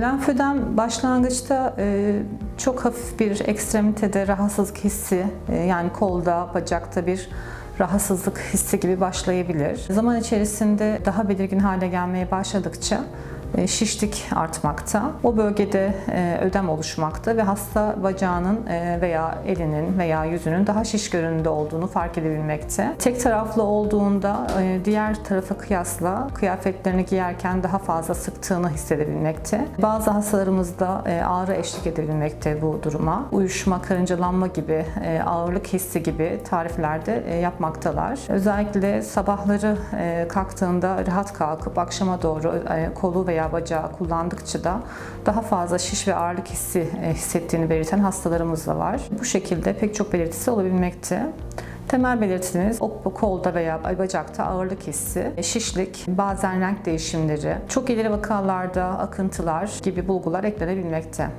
Lenfödem başlangıçta e, çok hafif bir ekstremitede rahatsızlık hissi e, yani kolda, bacakta bir rahatsızlık hissi gibi başlayabilir. Zaman içerisinde daha belirgin hale gelmeye başladıkça şişlik artmakta. O bölgede e, ödem oluşmakta ve hasta bacağının e, veya elinin veya yüzünün daha şiş görünümde olduğunu fark edebilmekte. Tek taraflı olduğunda e, diğer tarafa kıyasla kıyafetlerini giyerken daha fazla sıktığını hissedebilmekte. Bazı hastalarımızda e, ağrı eşlik edebilmekte bu duruma. Uyuşma, karıncalanma gibi, e, ağırlık hissi gibi tariflerde e, yapmaktalar. Özellikle sabahları e, kalktığında rahat kalkıp akşama doğru e, kolu veya bacağı kullandıkça da daha fazla şiş ve ağırlık hissi e, hissettiğini belirten hastalarımız da var. Bu şekilde pek çok belirtisi olabilmekte. Temel belirtileriniz o kolda veya bacakta ağırlık hissi, şişlik, bazen renk değişimleri, çok ileri vakalarda akıntılar gibi bulgular eklenebilmekte.